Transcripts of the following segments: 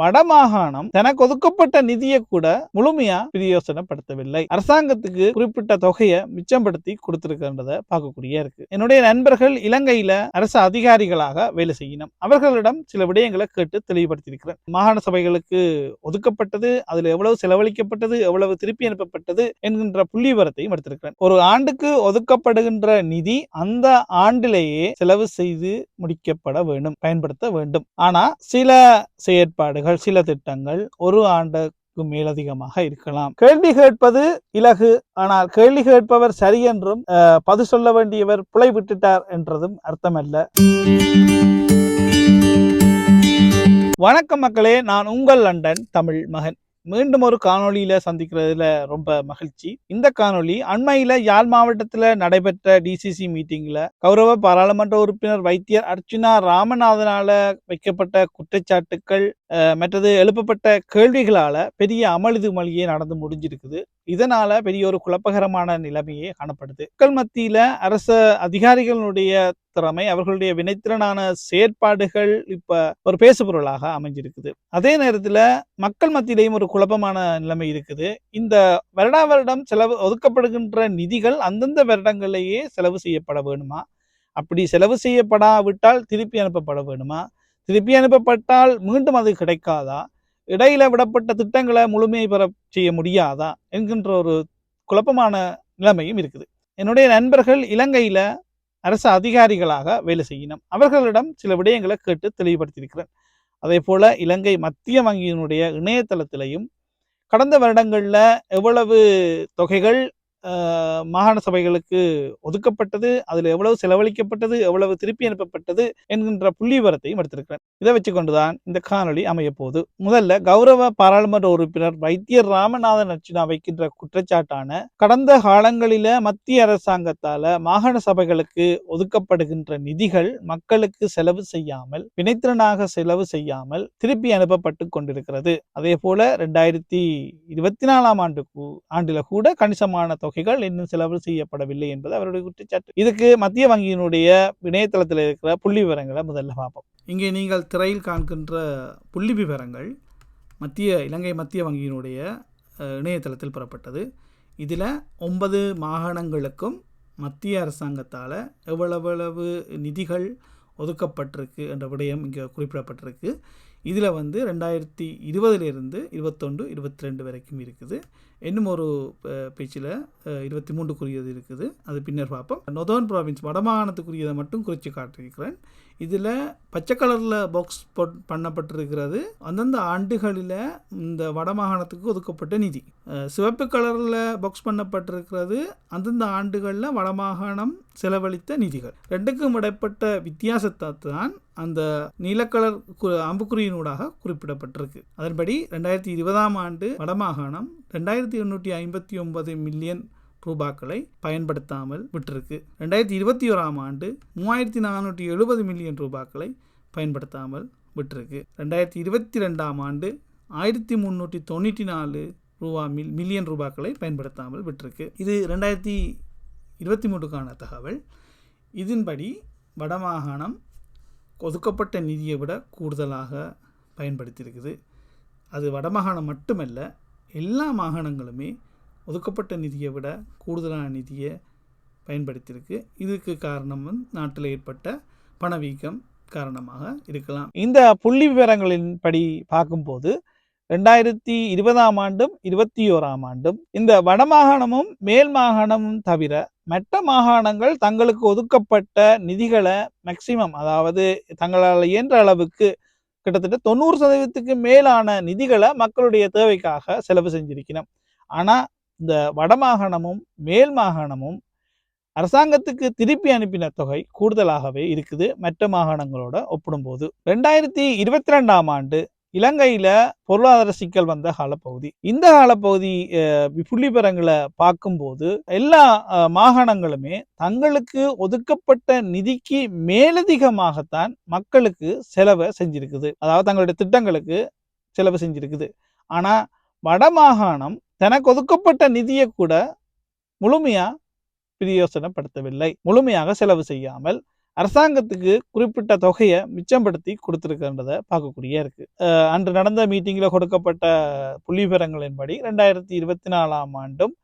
வடமாகாணம் தனக்கு ஒதுக்கப்பட்ட நிதியை கூட முழுமையா பிரயோசனப்படுத்தவில்லை. அரசாங்கத்துக்கு குறிப்பிட்ட தொகையை மிச்சப்படுத்தி கொடுத்திருக்கின்றத பார்க்கக்கூடிய இருக்கு. என்னுடைய நண்பர்கள் இலங்கையில அரசு அதிகாரிகளாக வேலை செய்யணும் அவர்களிடம் சில விடயங்களை கேட்டு தெளிவுபடுத்தியிருக்கிறேன். மாகாண சபைகளுக்கு ஒதுக்கப்பட்டது அதுல எவ்வளவு செலவழிக்கப்பட்டது எவ்வளவு திருப்பி அனுப்பப்பட்டது என்கின்ற புள்ளிவரத்தையும் எடுத்திருக்கிறேன். ஒரு ஆண்டுக்கு ஒதுக்கப்படுகின்ற நிதி அந்த ஆண்டிலேயே செலவு செய்து முடிக்கப்பட வேண்டும் பயன்படுத்த வேண்டும். ஆனா சில செயற்பாடுகள் சில திட்டங்கள் ஒரு ஆண்டுக்கு மேலதிகமாக இருக்கலாம். கேள்வி கேட்பது இலகு. ஆனால் கேள்வி கேட்பவர் சரி என்றும் அஹ், சொல்ல வேண்டியவர் பிழை விட்டுட்டார் என்றதும் அர்த்தமல்ல. வணக்கம் மக்களே. நான் உங்கள் லண்டன் தமிழ் மகன். மீண்டும் ஒரு காணொளியில சந்திக்கிறதுல ரொம்ப மகிழ்ச்சி. இந்த காணொளி அண்மையில யாழ் மாவட்டத்துல நடைபெற்ற டிசிசி மீட்டிங்ல கௌரவ பாராளுமன்ற உறுப்பினர் வைத்தியர் அர்ச்சுனா ராமநாதனால வைக்கப்பட்ட குற்றச்சாட்டுக்கள் மற்றது எழுப்பப்பட்ட கேள்விகளால பெரிய அமளிது மொழியே நடந்து முடிஞ்சிருக்குது. இதனால பெரிய ஒரு குழப்பகரமான நிலைமையே காணப்படுது. மக்கள் மத்தியில அரச அதிகாரிகளுடைய திறமை அவர்களுடைய வினைத்திறனான செயற்பாடுகள் இப்ப ஒரு பேசுபொருளாக அமைஞ்சிருக்குது. அதே நேரத்துல மக்கள் மத்தியிலையும் ஒரு குழப்பமான நிலைமை இருக்குது. இந்த வருடா வருடம் செலவு ஒதுக்கப்படுகின்ற நிதிகள் அந்தந்த வருடங்களிலேயே செலவு செய்யப்பட வேணுமா? அப்படி செலவு செய்யப்படாவிட்டால் திருப்பி அனுப்பப்பட வேணுமா? திருப்பி அனுப்பப்பட்டால் மீண்டும் அது கிடைக்காதா? இடையில விடப்பட்ட திட்டங்களை முழுமையை பெற செய்ய முடியாதா என்கின்ற ஒரு குழப்பமான நிலைமையும் இருக்குது. என்னுடைய நண்பர்கள் இலங்கையில அரசு அதிகாரிகளாக வேலை செய்யணும் அவர்களிடம் சில விடயங்களை கேட்டு தெளிவுபடுத்தியிருக்கிறேன். அதே போல இலங்கை மத்திய வங்கியினுடைய இணையதளத்திலையும் கடந்த வருடங்களில் எவ்வளவு தொகைகள் மாகாண சபைகளுக்கு ஒதுக்கப்பட்டது அதில் எவ்வளவு செலவழிக்கப்பட்டது எவ்வளவு திருப்பி அனுப்பப்பட்டது என்கின்ற புள்ளி விவரத்தையும் எடுத்திருக்கிறேன். இதை வச்சுக்கொண்டுதான் இந்த காணொளி அமைய போகுது. முதல்ல கௌரவ பாராளுமன்ற உறுப்பினர் வைத்தியர் ராமநாதன் அர்ச்சுனா வைக்கின்ற குற்றச்சாட்டான கடந்த காலங்களில மத்திய அரசாங்கத்தால மாகாண சபைகளுக்கு ஒதுக்கப்படுகின்ற நிதிகள் மக்களுக்கு செலவு செய்யாமல் வினைத்திறனாக செலவு செய்யாமல் திருப்பி அனுப்பப்பட்டு கொண்டிருக்கிறது. அதே போல ரெண்டாயிரத்தி இருபத்தி நாலாம் ஆண்டு ஆண்டில கூட கணிசமான தொகைகள் இன்னும் செலவு செய்யப்படவில்லை என்பது அவருடைய குற்றச்சாட்டு. இதுக்கு மத்திய வங்கியினுடைய இணையதளத்தில் இருக்கிற புள்ளி விவரங்களை முதல்ல பார்ப்போம். இங்கே நீங்கள் திரையில் காண்கின்ற புள்ளி விவரங்கள் மத்திய இலங்கை மத்திய வங்கியினுடைய இணையதளத்தில் பெறப்பட்டது. இதில் ஒன்பது மாகாணங்களுக்கும் மத்திய அரசாங்கத்தால் எவ்வளவளவு நிதிகள் ஒதுக்கப்பட்டிருக்கு என்ற விடயம் இங்கே குறிப்பிடப்பட்டிருக்கு. இதில் வந்து ரெண்டாயிரத்தி இருபதுலேருந்து இருபத்தொன்று இருபத்தி ரெண்டு வரைக்கும் இருக்குது. இன்னும் ஒரு பேச்சில் இருபத்தி மூன்றுக்குரியது இருக்குது. அது பின்னர் பார்ப்போம். நொதோன் ப்ராவின்ஸ் வடமாகாணத்துக்குரியதை மட்டும் குறித்து காட்டியிருக்கிறேன். இதில் பச்சை கலரில் பாக்ஸ் போட் பண்ணப்பட்டிருக்கிறது. அந்தந்த ஆண்டுகளில் இந்த வடமாகாணத்துக்கு ஒதுக்கப்பட்ட நிதி. சிவப்பு கலரில் பாக்ஸ் பண்ணப்பட்டிருக்கிறது. அந்தந்த ஆண்டுகளில் வடமாகாணம் செலவழித்த நிதிகள். ரெண்டுக்கும் இடைப்பட்ட வித்தியாசத்தை தான் அந்த நீலக்கலர் கு- அம்புக்குறியினூடாக குறிப்பிடப்பட்டிருக்கு. அதன்படி ரெண்டாயிரத்தி இருபதாம் ஆண்டு வடமாகாணம் ரெண்டாயிரத்தி எண்ணூற்றி ஐம்பத்தி ஒன்பது மில்லியன் ரூபாக்களை பயன்படுத்தாமல் விட்டிருக்கு. ரெண்டாயிரத்தி இருபத்தி ஓராம் ஆண்டு மூவாயிரத்தி நானூற்றி எழுபது மில்லியன் ரூபாக்களை பயன்படுத்தாமல் விட்டிருக்கு. ரெண்டாயிரத்தி இருபத்தி ரெண்டாம் ஆண்டு ஆயிரத்தி முந்நூற்றி தொண்ணூற்றி நாலு ரூபா மில் மில்லியன் ரூபாக்களை பயன்படுத்தாமல் விட்டிருக்கு. இது ரெண்டாயிரத்தி இருபத்தி மூன்றுக்கான தகவல். இதன்படி வடமாகாணம் ஒதுக்கப்பட்ட நிதியை விட கூடுதலாக பயன்படுத்தியிருக்குது. அது வடமாகாணம் மட்டுமல்ல எல்லா மாகாணங்களுமே ஒதுக்கப்பட்ட நிதியை விட கூடுதலான நிதியை பயன்படுத்தியிருக்கு. இதுக்கு காரணம் வந்து நாட்டில் ஏற்பட்ட பணவீக்கம் காரணமாக இருக்கலாம். இந்த புள்ளி விவரங்களின்படி பார்க்கும்போது ரெண்டாயிரத்தி இருபதாம் ஆண்டும் இருபத்தி ஓராம் ஆண்டும் இந்த வடமாகாணமும் மேல் மாகாணமும் தவிர மற்ற மாகாணங்கள் தங்களுக்கு ஒதுக்கப்பட்ட நிதிகளை மேக்சிமம் அதாவது தங்களால் இயன்ற அளவுக்கு கிட்டத்தட்ட தொண்ணூறு சதவீதத்துக்கு மேலான நிதிகளை மக்களுடைய தேவைக்காக செலவு செஞ்சிருக்கணும் ஆனால் இந்த வடமாகாணமும் மேல் மாகாணமும் அரசாங்கத்துக்கு திருப்பி அனுப்பின தொகை கூடுதலாகவே இருக்குது. மற்ற மாகாணங்களோட ஒப்பிடும்போது ரெண்டாயிரத்தி இருபத்தி ரெண்டாம் ஆண்டு இலங்கையில பொருளாதார சிக்கல் வந்த காலப்பகுதி. இந்த காலப்பகுதி புள்ளிபரங்களை பார்க்கும்போது எல்லா மாகாணங்களுமே தங்களுக்கு ஒதுக்கப்பட்ட நிதிக்கு மேலதிகமாகத்தான் மக்களுக்கு செலவை செஞ்சிருக்குது. அதாவது தங்களுடைய திட்டங்களுக்கு செலவு செஞ்சிருக்குது. ஆனா வடமாகாணம் தனக்கு ஒதுக்கப்பட்ட நிதியை கூட முழுமையா பிரயோசனப்படுத்தவில்லை. முழுமையாக செலவு செய்யாமல் அரசாங்கத்துக்கு குறிப்பிட்ட தொகையை மிச்சப்படுத்தி கொடுத்துருக்கின்றதை பார்க்கக்கூடிய இருக்கு. அஹ் அன்று நடந்த மீட்டிங்கில் கொடுக்கப்பட்ட புள்ளிவிவரங்களின்படி ரெண்டாயிரத்தி இருபத்தி நாலாம் ஆண்டும்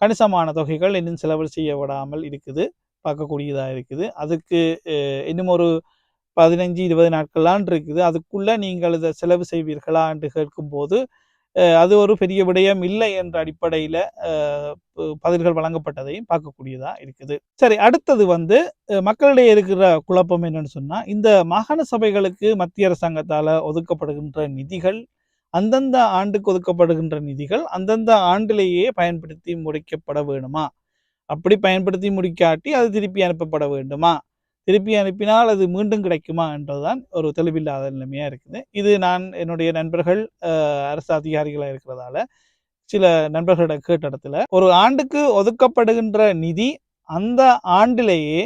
கணிசமான தொகைகள் இன்னும் செலவு செய்ய விடாமல் இருக்குது பார்க்கக்கூடியதாக இருக்குது. அதுக்கு இன்னும் ஒரு பதினஞ்சு இருபது நாட்கள்லாம் இருக்குது. அதுக்குள்ள நீங்கள் இதை செலவு செய்வீர்களா என்று கேட்கும்போது அது ஒரு பெரிய விடயம் இல்லை என்ற அடிப்படையில் பதில்கள் வழங்கப்பட்டதையும் பார்க்கக்கூடியதா இருக்குது. சரி அடுத்தது வந்து மக்களிடையே இருக்கிற குழப்பம் என்னன்னு சொன்னால் இந்த மாகாண சபைகளுக்கு மத்திய அரசாங்கத்தால ஒதுக்கப்படுகின்ற நிதிகள் அந்தந்த ஆண்டுக்கு ஒதுக்கப்படுகின்ற நிதிகள் அந்தந்த ஆண்டிலேயே பயன்படுத்தி முடிக்கப்பட வேணுமா? அப்படி பயன்படுத்தி முடிக்காட்டி அது திருப்பி அனுப்பப்பட வேண்டுமா? திருப்பி அனுப்பினால் அது மீண்டும் கிடைக்குமா என்றதுதான் ஒரு தெளிவில்லாத நிலைமையாக இருக்குது. இது நான் என்னுடைய நண்பர்கள் அரசு அதிகாரிகளாக இருக்கிறதால சில நண்பர்களிடம் கேட்ட இடத்துல ஒரு ஆண்டுக்கு ஒதுக்கப்படுகின்ற நிதி அந்த ஆண்டிலேயே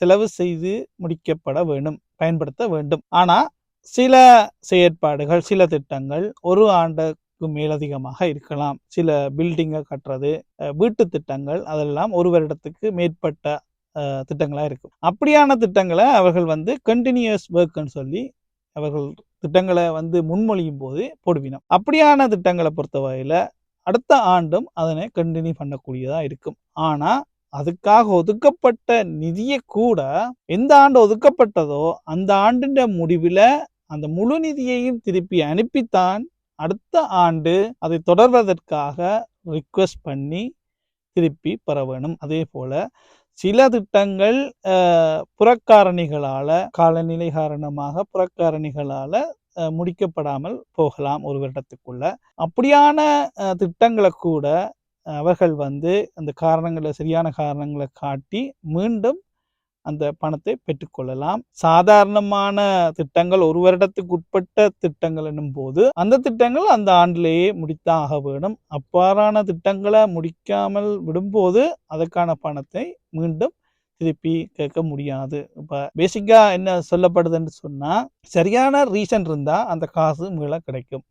செலவு செய்து முடிக்கப்பட வேண்டும் பயன்படுத்த வேண்டும். ஆனால் சில செயற்பாடுகள் சில திட்டங்கள் ஒரு ஆண்டுக்கு மேலதிகமாக இருக்கலாம். சில பில்டிங்கை கட்டுறது வீட்டு திட்டங்கள் அதெல்லாம் ஒரு வருடத்துக்கு மேற்பட்ட திட்டங்களாக இருக்கும். அப்படியான திட்டங்களை அவர்கள் வந்து கண்டினியூஸ் ஒர்க்னு சொல்லி அவர்கள் திட்டங்களை வந்து முன்மொழியும் போது போடுவினோம். அப்படியான திட்டங்களை பொறுத்தவரையில் அடுத்த ஆண்டும் அதனை கண்டினியூ பண்ணக்கூடியதாக இருக்கும். ஆனால் அதுக்காக ஒதுக்கப்பட்ட நிதியை கூட எந்த ஆண்டு ஒதுக்கப்பட்டதோ அந்த ஆண்டின் முடிவில் அந்த முழு நிதியையும் திருப்பி அனுப்பித்தான் அடுத்த ஆண்டு அதை தொடர்வதற்காக ரிக்வெஸ்ட் பண்ணி திருப்பி பெற வேணும். அதே போல சில திட்டங்கள் புறக்காரணிகளால் புறக்காரணிகளால காலநிலை காரணமாக புறக்காரணிகளால முடிக்கப்படாமல் போகலாம் ஒரு வருடத்துக்குள்ள. அப்படியான திட்டங்களை கூட அவர்கள் வந்து அந்த காரணங்களை சரியான காரணங்களை காட்டி மீண்டும் அந்த பணத்தை பெற்றுக்கொள்ளலாம். சாதாரணமான திட்டங்கள் ஒரு வருடத்துக்கு உட்பட்ட திட்டங்கள் என்னும் போது அந்த திட்டங்கள் அந்த ஆண்டிலேயே முடித்தாக வேண்டும். வேணும் அவ்வாறான திட்டங்களை முடிக்காமல் விடும்போது அதற்கான பணத்தை மீண்டும் திருப்பி கேட்க முடியாது. இப்போ பேசிக்காக என்ன சொல்லப்படுதுன்னு சொன்னால் சரியான ரீசன் இருந்தால் அந்த காசு மீள கிடைக்கும்.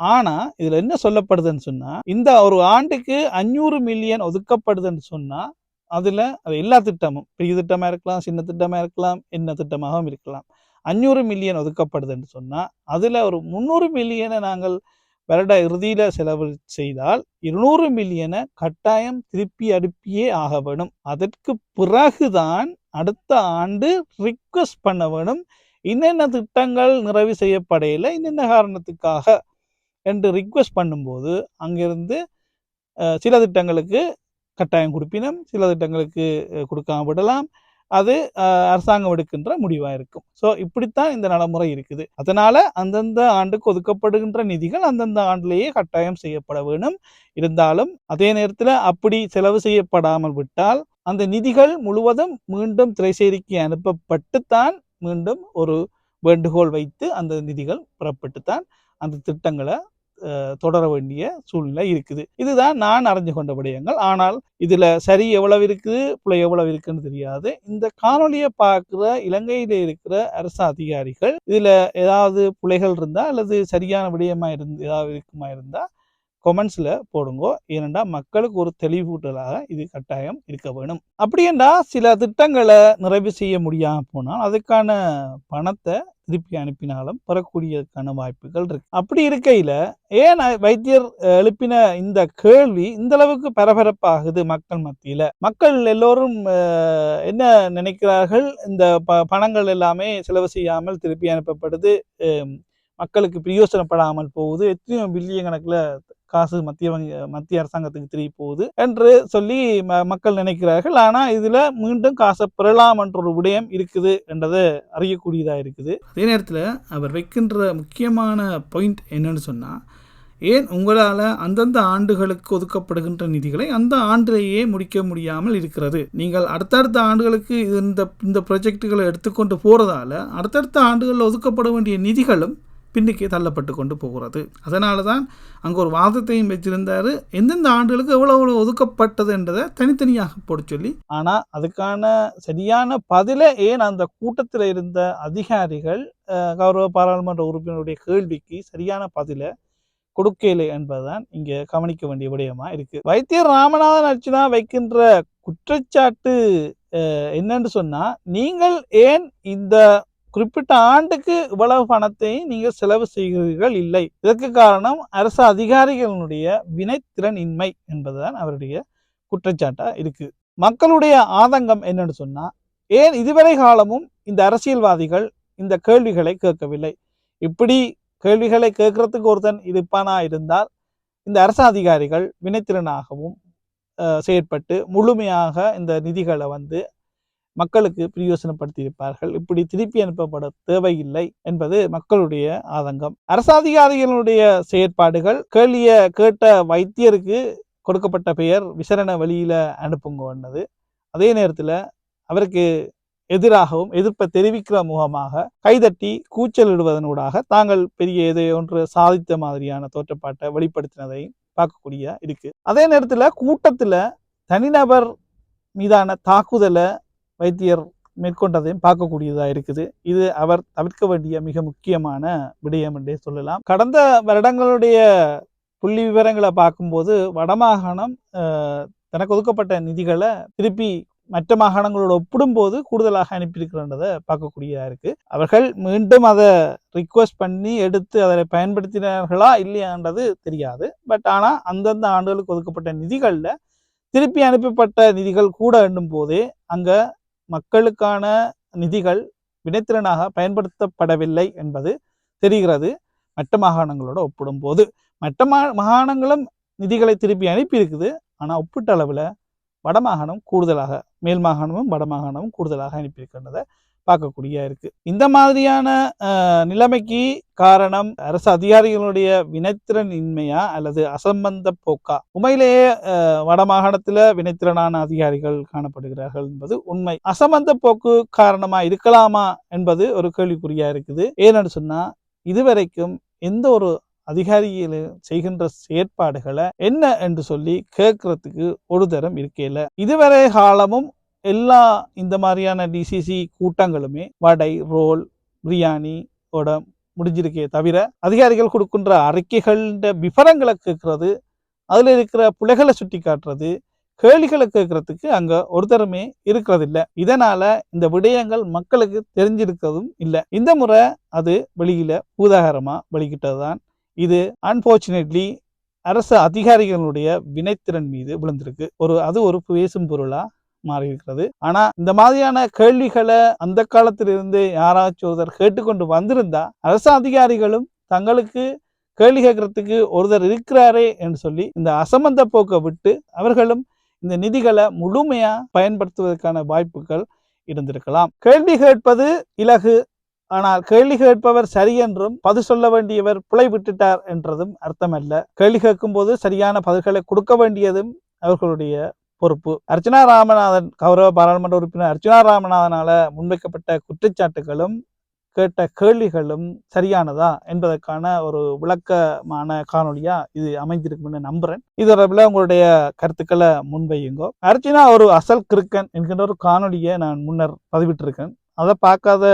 ஆனால் இதில் என்ன சொல்லப்படுதுன்னு சொன்னால் இந்த ஒரு ஆண்டுக்கு அஞ்சூறு மில்லியன் ஒதுக்கப்படுதுன்னு சொன்னால் அதில் அது எல்லா திட்டமும் பெரிய திட்டமாக இருக்கலாம் சின்ன திட்டமாக இருக்கலாம் என்ன திட்டமாகவும் இருக்கலாம். அஞ்சூறு மில்லியன் ஒதுக்கப்படுதுன்னு சொன்னால் அதில் ஒரு முந்நூறு மில்லியனை நாங்கள் வருட இறுதியில் செலவு செய்தால் இருநூறு மில்லியனை கட்டாயம் திருப்பி அனுப்பியே ஆக வேணும். அதற்கு பிறகுதான் அடுத்த ஆண்டு ரிக்வெஸ்ட் பண்ண வேணும். என்னென்ன திட்டங்கள் நிறைவு செய்யப்படையில என்னென்ன காரணத்துக்காக என்று ரிக்வெஸ்ட் பண்ணும்போது அங்கிருந்து சில திட்டங்களுக்கு கட்டாயம் கொடுப்பினும் சில திட்டங்களுக்கு கொடுக்காம விடலாம். அது அரசாங்கம் எடுக்கின்ற முடிவாக இருக்கும். ஸோ இப்படித்தான் இந்த நடைமுறை இருக்குது. அதனால அந்தந்த ஆண்டுக்கு ஒதுக்கப்படுகின்ற நிதிகள் அந்தந்த ஆண்டிலேயே கட்டாயம் செய்யப்பட வேணும். இருந்தாலும் அதே நேரத்தில் அப்படி செலவு செய்யப்படாமல் விட்டால் அந்த நிதிகள் முழுவதும் மீண்டும் திரைசேரிக்கு அனுப்பப்பட்டுத்தான் மீண்டும் ஒரு வேண்டுகோள் வைத்து அந்த நிதிகள் புறப்பட்டுத்தான் அந்த திட்டங்களை தொடர வேண்டிய சூழ்நிலை இருக்குது. இதுதான் நான் அறிஞ்சு கொண்ட விடயங்கள். ஆனால் இதுல சரி எவ்வளவு இருக்குது பிள்ளை எவ்வளவு இருக்குன்னு தெரியாது. இந்த காணொலியை பார்க்குற இலங்கையில இருக்கிற அரசு அதிகாரிகள் இதுல ஏதாவது பிள்ளைகள் இருந்தா அல்லது சரியான விடயமா இருந்து ஏதாவது இருக்குமா இருந்தா கொமெண்ட்ஸில் போடுங்கோ. ஏனென்றால் மக்களுக்கு ஒரு தெளிவூட்டலாக இது கட்டாயம் இருக்க வேணும். அப்படியேண்டா சில திட்டங்களை நிறைவு செய்ய முடியாமல் போனால் அதுக்கான பணத்தை திருப்பி அனுப்பினாலும் பெறக்கூடியதுக்கான வாய்ப்புகள் இருக்கு. அப்படி இருக்கையில ஏன் வைத்தியர் எழுப்பின இந்த கேள்வி இந்த அளவுக்கு பரபரப்பாகுது மக்கள் மத்தியில? மக்கள் எல்லோரும் என்ன நினைக்கிறார்கள்? இந்த ப பணங்கள் எல்லாமே செலவு செய்யாமல் திருப்பி அனுப்பப்படுது. மக்களுக்கு பிரயோசனப்படாமல் போகுது. எத்தனையோ பில்லியன் கணக்கில் காசு மத்திய வங்கி மத்திய அரசாங்கத்துக்கு திரும்பி போகுது என்று சொல்லி ம- மக்கள் நினைக்கிறார்கள். ஆனால் இதில் மீண்டும் காசை பெறலாம் என்ற ஒரு விடயம் இருக்குது என்றதை அறியக்கூடியதாக இருக்குது. அதே நேரத்தில் அவர் வைக்கின்ற முக்கியமான பாயிண்ட் என்னன்னு சொன்னால் ஏன் உங்களால் அந்தந்த ஆண்டுகளுக்கு ஒதுக்கப்படுகின்ற நிதிகளை அந்த ஆண்டிலேயே முடிக்க முடியாமல் இருக்கிறது? நீங்கள் அடுத்தடுத்த ஆண்டுகளுக்கு இது இந்த இந்த ப்ரொஜெக்டுகளை எடுத்துக்கொண்டு போகிறதால அடுத்தடுத்த ஆண்டுகளில் ஒதுக்கப்பட வேண்டிய நிதிகளும் பின்னுக்கே தள்ளப்பட்டு கொண்டு போகிறது. அதனால தான் அங்கே ஒரு வாதத்தையும் வச்சிருந்தார் எந்தெந்த ஆண்டுகளுக்கு எவ்வளோ எவ்வளோ ஒதுக்கப்பட்டது என்றதை தனித்தனியாக போட சொல்லி. ஆனால் அதுக்கான சரியான பதிலை ஏன் அந்த கூட்டத்தில் இருந்த அதிகாரிகள் கௌரவ பாராளுமன்ற உறுப்பினருடைய கேள்விக்கு சரியான பதிலை கொடுக்கலை என்பதுதான் இங்கே கவனிக்க வேண்டிய விடயமா இருக்கு. வைத்தியர் ராமநாதன் அர்ச்சனா வைக்கின்ற குற்றச்சாட்டு என்னன்னு சொன்னா நீங்கள் ஏன் இந்த குறிப்பிட்ட ஆண்டுக்கு இவ்வளவு பணத்தை நீங்கள் செலவு செய்கிறீர்கள் இல்லை. இதற்கு காரணம் அரசு அதிகாரிகளினுடைய வினைத்திறன் இன்மை என்பதுதான் அவருடைய குற்றச்சாட்டா இருக்கு. மக்களுடைய ஆதங்கம் என்னன்னு சொன்னா ஏன் இதுவரை காலமும் இந்த அரசியல்வாதிகள் இந்த கேள்விகளை கேட்கவில்லை? இப்படி கேள்விகளை கேட்கறதுக்கு ஒருத்தன் இருப்பானா இருந்தால் இந்த அரசு அதிகாரிகள் வினைத்திறனாகவும் செயற்பட்டு முழுமையாக இந்த நிதிகளை வந்து மக்களுக்கு பிரயோசனப்படுத்தியிருப்பார்கள். இப்படி திருப்பி அனுப்பப்பட தேவையில்லை என்பது மக்களுடைய ஆதங்கம். அரசாதிகாரிகளுடைய செயற்பாடுகள் கேள்விய கேட்ட வைத்தியருக்கு கொடுக்கப்பட்ட பெயர் விசரண வழியில அனுப்புங்கன்னது அதே நேரத்தில் அவருக்கு எதிராகவும் எதிர்ப்பை தெரிவிக்கிற முகமாக கைதட்டி கூச்சலிடுவதனூடாக தாங்கள் பெரிய எதை ஒன்று சாதித்த மாதிரியான தோற்றப்பாட்டை வெளிப்படுத்தினதை பார்க்கக்கூடிய இருக்கு. அதே நேரத்தில் கூட்டத்தில் தனிநபர் மீதான தாக்குதலை வைத்தியர் மேற்கொண்டதையும் பார்க்கக்கூடியதா இருக்குது. இது அவர் தவிர்க்க வேண்டிய மிக முக்கியமான விடயம் என்றே சொல்லலாம். கடந்த வருடங்களுடைய புள்ளி விவரங்களை பார்க்கும்போது வடமாகாணம் தனக்கு ஒதுக்கப்பட்ட நிதிகளை திருப்பி மற்ற மாகாணங்களோட ஒப்பிடும்போது கூடுதலாக அனுப்பியிருக்கிறன்றதை பார்க்கக்கூடியதாக இருக்கு. அவர்கள் மீண்டும் அதை ரிக்வஸ்ட் பண்ணி எடுத்து அதை பயன்படுத்தினார்களா இல்லையான்றது தெரியாது. பட் ஆனால் அந்தந்த ஆண்டுகளுக்கு ஒதுக்கப்பட்ட நிதிகளில் திருப்பி அனுப்பப்பட்ட நிதிகள் கூட எண்ணும் போதே அங்கே மக்களுக்கான நிதிகள் வினைத்திறனாக பயன்படுத்தப்படவில்லை என்பது தெரிகிறது. மற்ற மாகாணங்களோட ஒப்பிடும்போது மற்ற மா மாகாணங்களும் நிதிகளை திருப்பி அனுப்பி இருக்குது ஆனால் ஒப்பிட்ட அளவில் வடமாகாணம் கூடுதலாக மேல் மாகாணமும் வடமாகாணமும் கூடுதலாக அனுப்பியிருக்கின்றத பார்க்கக்கூடிய இருக்கு. இந்த மாதிரியான அஹ், நிலைமைக்கு காரணம் அரசு அதிகாரிகளுடைய வினைத்திறன் இன்மையா அல்லது அசம்பந்த போக்கா? உண்மையிலேயே அஹ், வடமாகாணத்துல வினைத்திறனான அதிகாரிகள் காணப்படுகிறார்கள் என்பது உண்மை. அசம்பந்த போக்கு காரணமா இருக்கலாமா என்பது ஒரு கேள்விக்குறியா இருக்குது. ஏன்னு சொன்னா இதுவரைக்கும் எந்த ஒரு அதிகாரிகள் செய்கின்ற செயற்பாடுகளை என்ன என்று சொல்லி கேட்கறதுக்கு ஒரு தரம் இருக்கையில இதுவரை காலமும் எல்லா இந்த மாதிரியான டிசிசி கூட்டங்களுமே வடை ரோல் பிரியாணி ஓட முடிஞ்சிருக்கே தவிர அதிகாரிகள் கொடுக்கின்ற அறிக்கைகள்ன்ற விவரங்களை கேட்கறது அதில் இருக்கிற பிள்ளைகளை சுட்டி காட்டுறது கேள்விகளை கேட்கறதுக்கு அங்கே ஒருத்தருமே இருக்கிறதில்ல. இதனால இந்த விடயங்கள் மக்களுக்கு தெரிஞ்சிருக்கிறதும் இல்லை. இந்த முறை அது வெளியில பூதாகரமாக வெளிக்கிட்டது தான் இது அன்ஃபார்ச்சுனேட்லி அரசு அதிகாரிகளுடைய வினைத்திறன் மீது விழுந்திருக்கு. ஒரு அது ஒரு பேசும் பொருளா மாறி இருக்கிறது ஆனா இந்த மாதிரியான கேள்விகளை அந்த காலத்திலிருந்து யாராச்சும் ஒருத்தர் கேட்டுக்கொண்டு வந்திருந்தா அரசு அதிகாரிகளும் தங்களுக்கு கேள்வி கேட்கறதுக்கு ஒருத்தர் இருக்கிறாரே என்று சொல்லி இந்த அசம்பந்த போக்கை விட்டு அவர்களும் இந்த நிதிகளை முழுமையா பயன்படுத்துவதற்கான வாய்ப்புகள் இருந்திருக்கலாம். கேள்வி கேட்பது இலகு. ஆனால் கேள்வி கேட்பவர் சரி என்றும் பதில் சொல்ல வேண்டியவர் பிழை விட்டுட்டார் என்றதும் அர்த்தமல்ல. கேள்வி கேட்கும் போது சரியான பதில்களை கொடுக்க வேண்டியதும் அவர்களுடைய பொறுப்பு. அர்ச்சனா ராமநாதன் கௌரவ பாராளுமன்ற உறுப்பினர் அர்ச்சனா ராமநாதனால முன்வைக்கப்பட்ட குற்றச்சாட்டுகளும் கேட்ட கேள்விகளும் சரியானதா என்பதற்கான ஒரு விளக்கமான காணொளியா இது அமைஞ்சிருக்கும்னு நம்புறேன். இது தொடர்பில் உங்களுடைய கருத்துக்களை முன்வையுங்கோ. அர்ச்சனா ஒரு அசல் கிருக்கன் என்கின்ற ஒரு காணொளியை நான் முன்னர் பதிவிட்டிருக்கேன். அதை பார்க்காத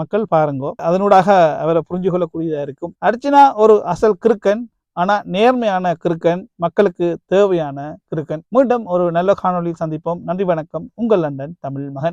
மக்கள் பாருங்கோ. அதனூடாக அவரை புரிஞ்சு கொள்ளக்கூடியதாக இருக்கும். அர்ச்சனா ஒரு அசல் கிருக்கன் ஆனால் நேர்மையான கிருக்கன் மக்களுக்கு தேவையான கிறுக்கன். மீண்டும் ஒரு நல்ல காணொளி சந்திப்போம். நன்றி வணக்கம். உங்கள் லண்டன் தமிழ் மகன்.